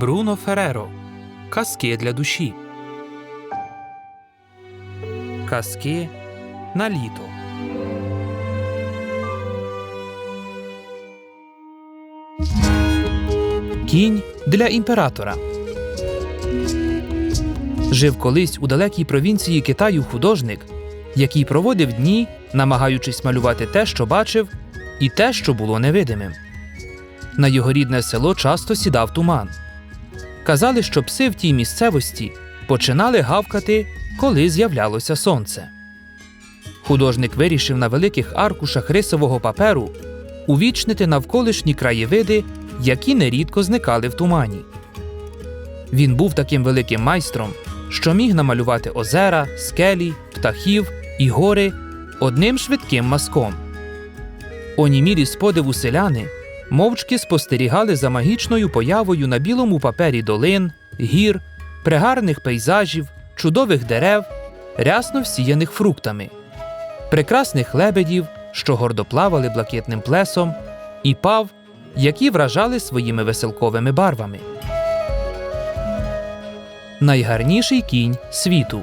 Бруно Фереро. Казки для душі. Казки на літо. Кінь для імператора. Жив колись у далекій провінції Китаю художник, який проводив дні, намагаючись малювати те, що бачив, і те, що було невидимим. На його рідне село часто сідав туман. Казали, що пси в тій місцевості починали гавкати, коли з'являлося сонце. Художник вирішив на великих аркушах рисового паперу увічнити навколишні краєвиди, які нерідко зникали в тумані. Він був таким великим майстром, що міг намалювати озера, скелі, птахів і гори одним швидким мазком. Онімілі з подиву селяни мовчки спостерігали за магічною появою на білому папері долин, гір, пригарних пейзажів, чудових дерев, рясно всіяних фруктами, прекрасних лебедів, що гордо плавали блакитним плесом, і пав, які вражали своїми веселковими барвами. Найгарніший кінь світу.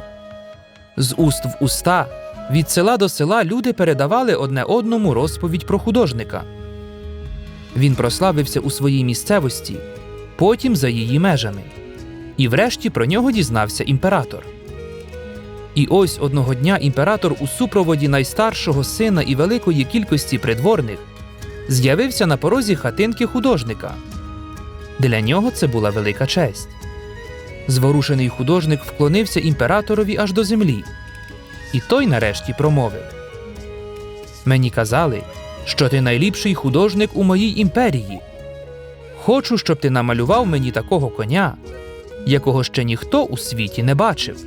З уст в уста від села до села люди передавали одне одному розповідь про художника. Він прославився у своїй місцевості, потім за її межами. І врешті про нього дізнався імператор. І ось одного дня імператор у супроводі найстаршого сина і великої кількості придворних з'явився на порозі хатинки художника. Для нього це була велика честь. Зворушений художник вклонився імператорові аж до землі. І той нарешті промовив: Мені казали, що ти найліпший художник у моїй імперії. Хочу, щоб ти намалював мені такого коня, якого ще ніхто у світі не бачив.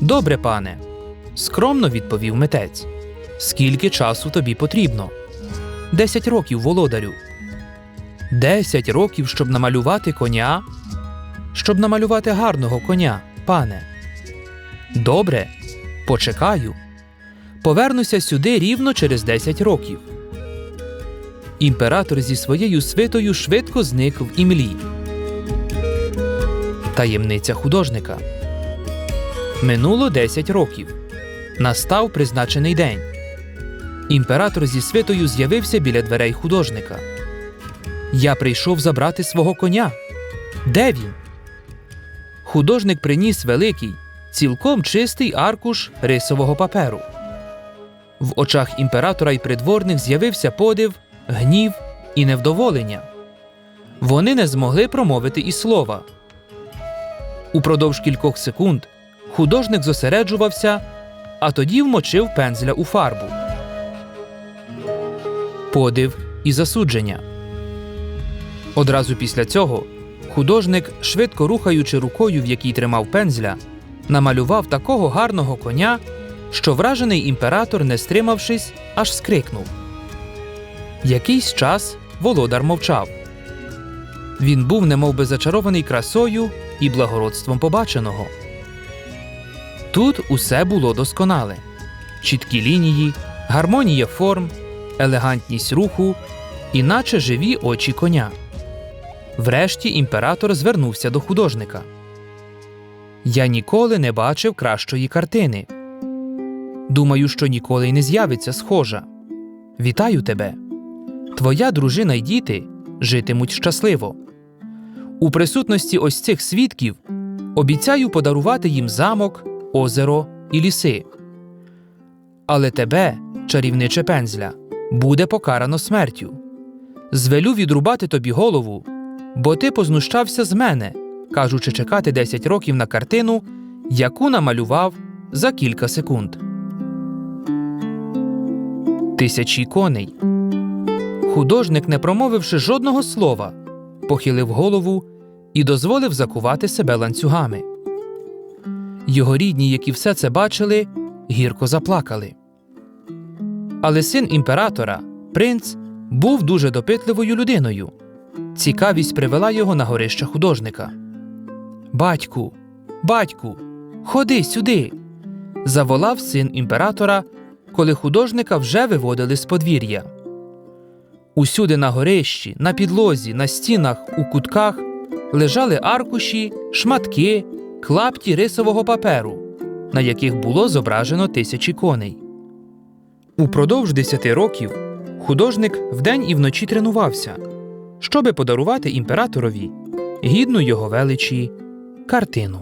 Добре, пане, скромно відповів митець. Скільки часу тобі потрібно? Десять років, володарю. Десять років, щоб намалювати коня? Щоб намалювати гарного коня, пане. Добре, почекаю. Повернуся сюди рівно через 10 років. Імператор зі своєю свитою швидко зник в імлі. Таємниця художника. Минуло 10 років. Настав призначений день. Імператор зі свитою з'явився біля дверей художника. Я прийшов забрати свого коня. Де він? Художник приніс великий, цілком чистий аркуш рисового паперу. В очах імператора й придворних з'явився подив, гнів і невдоволення. Вони не змогли промовити і слова. Упродовж кількох секунд художник зосереджувався, а тоді вмочив пензля у фарбу. Подив і засудження. Одразу після цього художник, швидко рухаючи рукою, в якій тримав пензля, намалював такого гарного коня, що вражений імператор, не стримавшись, аж скрикнув. Якийсь час володар мовчав. Він був немовби зачарований красою і благородством побаченого. Тут усе було досконале: чіткі лінії, гармонія форм, елегантність руху, іначе живі очі коня. Врешті імператор звернувся до художника. Я ніколи не бачив кращої картини. Думаю, що ніколи й не з'явиться схожа. Вітаю тебе. Твоя дружина й діти житимуть щасливо. У присутності ось цих свідків обіцяю подарувати їм замок, озеро і ліси. Але тебе, чарівниче пензля, буде покарано смертю. Звелю відрубати тобі голову, бо ти познущався з мене, кажучи чекати 10 років на картину, яку намалював за кілька секунд. Тисячі коней. Художник, не промовивши жодного слова, похилив голову і дозволив закувати себе ланцюгами. Його рідні, які все це бачили, гірко заплакали. Але син імператора, принц, був дуже допитливою людиною. Цікавість привела його на горище художника. Батьку, батьку, ходи сюди. заволав син імператора, коли художника вже виводили з подвір'я. Усюди на горищі, на підлозі, на стінах, у кутках лежали аркуші, шматки, клапті рисового паперу, на яких було зображено тисячі коней. Упродовж десяти років художник вдень і вночі тренувався, щоби подарувати імператорові гідну його величі картину.